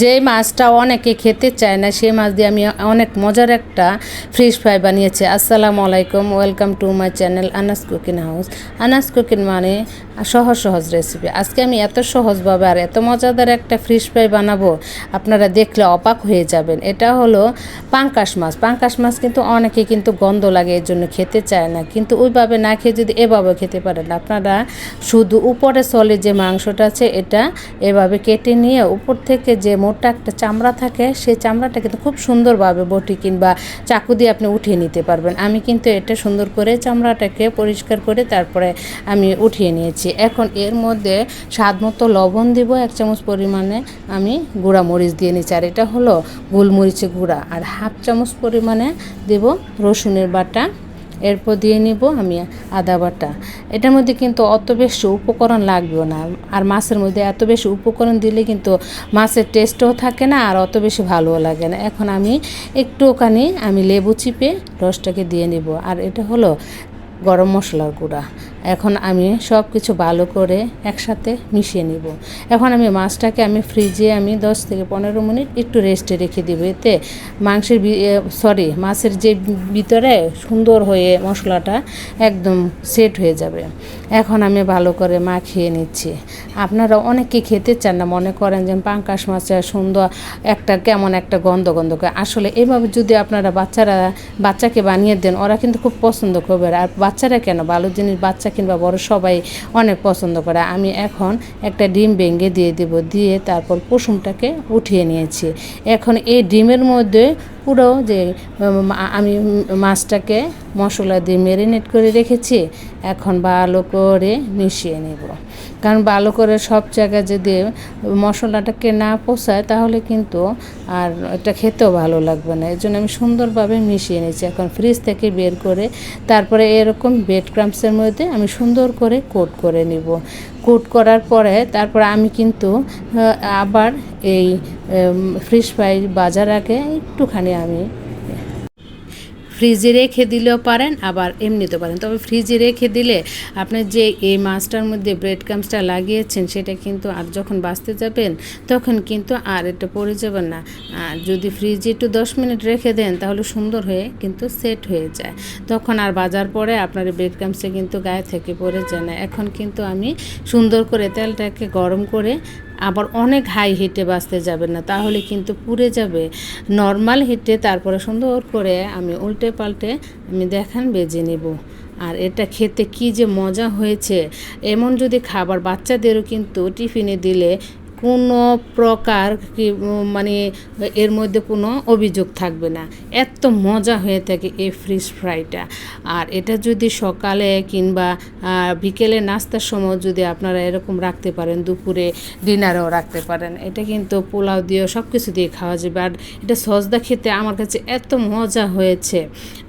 যে মাছটা অনেকে খেতে চায় না সেই মাছ দিয়ে আমি অনেক মজার একটা ফ্রিশ ফ্রাই বানিয়েছি। আসসালামু আলাইকুম welcome to my channel Anas cooking house Anas cooking মানে সহজ সহজ রেসিপি আজকে আমি এত সহজভাবে আর এত মজাদার একটা ফিশ ফ্রাই বানাবো, আপনারা দেখলে অবাক হয়ে যাবেন। এটা হলো পাঙ্কাশ মাছ। পাঙ্কাশ মাছ কিন্তু অনেকে কিন্তু গন্ধ লাগে, এর জন্য খেতে চায় না। কিন্তু ওইভাবে না খেয়ে যদি এভাবে খেতে পারেন, আপনারা শুধু উপরে সলে যে মাংসটা আছে, এটা এভাবে কেটে নিয়ে উপর থেকে যে মোটা একটা চামড়া থাকে, সেই চামড়াটা কিন্তু খুব সুন্দরভাবে বটি কিংবা চাকু দিয়ে আপনি উঠিয়ে নিতে পারবেন। আমি কিন্তু এটা সুন্দর করে চামড়াটাকে পরিষ্কার করে তারপরে আমি উঠিয়ে নিয়েছি। এখন এর মধ্যে স্বাদ মতো লবণ দিব, এক চামচ পরিমাণে আমি গুঁড়া মরিচ দিয়ে নিচ্ছি। আর এটা হলো গোলমরিচের গুঁড়া। আর হাফ চামচ পরিমাণে দেব রসুনের বাটা। এরপর দিয়ে নিব আমি আদা বাটা। এটার মধ্যে কিন্তু অত বেশি উপকরণ লাগবেও না। আর মাছের মধ্যে এত বেশি উপকরণ দিলে কিন্তু মাছের টেস্টও থাকে না আর অত বেশি ভালোও লাগে না। এখন আমি একটুখানি আমি লেবু চিপে রসটাকে দিয়ে নিব। আর এটা হলো গরম মশলার গুঁড়া। এখন আমি সব কিছু ভালো করে একসাথে মিশিয়ে নিব। এখন আমি মাছটাকে আমি ফ্রিজে আমি দশ থেকে পনেরো মিনিট একটু রেস্টে রেখে দিব। এতে মাংসের সরি মাছের যে ভিতরে সুন্দর হয়ে মশলাটা একদম সেট হয়ে যাবে। এখন আমি ভালো করে মাখিয়ে নিচ্ছি। আপনারা অনেকে খেতে চান না, মনে করেন যে পাঙ্কাশ মাছের সুন্দর একটা কেমন একটা গন্ধ গন্ধ করে। আসলে এইভাবে যদি আপনারা বাচ্চারা, বাচ্চাকে বানিয়ে দেন, ওরা কিন্তু খুব পছন্দ করবে। আর বাচ্চারা কেন? ভালো জিনিস বাচ্চা কিংবা বড় সবাই অনেক পছন্দ করে। আমি এখন একটা ডিম ভেঙে দিয়ে দেব, দিয়ে তারপর কুসুমটাকে উঠিয়ে নিয়েছি। এখন এই ডিমের মধ্যে পুরো যে আমি মাছটাকে মশলা দিয়ে ম্যারিনেট করে রেখেছি। এখন ভালো করে মিশিয়ে নেব। কারণ ভালো করে সব জায়গায় যদি মশলাটাকে না পোষায়, তাহলে কিন্তু আর এটা খেতেও ভালো লাগবে না। এর জন্য আমি সুন্দরভাবে মিশিয়ে নিয়েছি। এখন ফ্রিজ থেকে বের করে তারপরে এরকম বেড ক্রামসের মধ্যে আমি সুন্দর করে কোট করে নিব। কোট করার পরে তারপরে আমি কিন্তু আবার এই ফ্রিজ ফ্রাই বাজার আগে একটুখানি আমি ফ্রিজে রেখে দিলেও পারেন, আবার এমনিতেও পারেন। তবে ফ্রিজে রেখে দিলে আপনি যে এই মাছটার মধ্যে ব্রেড ক্রামসটা লাগিয়েছেন, সেটা কিন্তু আর যখন বাঁচতে যাবেন, তখন কিন্তু আর এটা পড়ে যাবে না। আর যদি ফ্রিজে একটু দশ মিনিট রেখে দেন, তাহলে সুন্দর হয়ে কিন্তু সেট হয়ে যায়। তখন আর বাজার পরে আপনার ব্রেড ক্রামসে কিন্তু গায়ে থেকে পড়ে যায় না। এখন কিন্তু আমি সুন্দর করে তেলটাকে গরম করে আবার অনেক হাই হিটে বাঁচতে যাবে না। তাহলে কিন্তু পুড়ে যাবে। নর্মাল হিটে তারপরে সুন্দর করে আমি উল্টে পাল্টে আমি দেখান বেজে নেব। আর এটা খেতে কি যে মজা হয়েছে। এমন যদি খাবার বাচ্চাদেরও কিন্তু টিফিনে দিলে কোনো প্রকার কি মানে এর মধ্যে কোনো অভিযোগ থাকবে না। এত মজা হয়ে থাকে এই ফিশ ফ্রাইটা। আর এটা যদি সকালে কিংবা বিকেলে নাস্তার সময় যদি আপনারা এরকম রাখতে পারেন, দুপুরে ডিনারেও রাখতে পারেন, এটা কিন্তু পোলাও দিয়ে সব কিছু দিয়ে খাওয়া যাবে। আর এটা সজদা খেতে আমার কাছে এত মজা হয়েছে।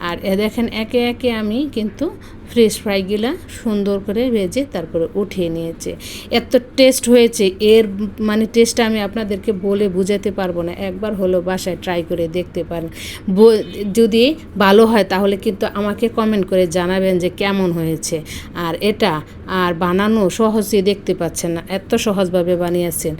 আর এ দেখেন একে একে আমি কিন্তু ফ্রেশ ফ্রাইগুলা সুন্দর করে ভেজে তারপরে উঠিয়ে নিয়েছে। এত টেস্ট হয়েছে, এর মানে টেস্টটা আমি আপনাদেরকে বলে বুঝাতে পারব না। একবার হলো বাসায় ট্রাই করে দেখতে পারেন। যদি ভালো হয় তাহলে কিন্তু আমাকে কমেন্ট করে জানাবেন যে কেমন হয়েছে। আর এটা আর বানানো সহজে দেখতে পাচ্ছেন না, এত সহজভাবে বানিয়েছেন।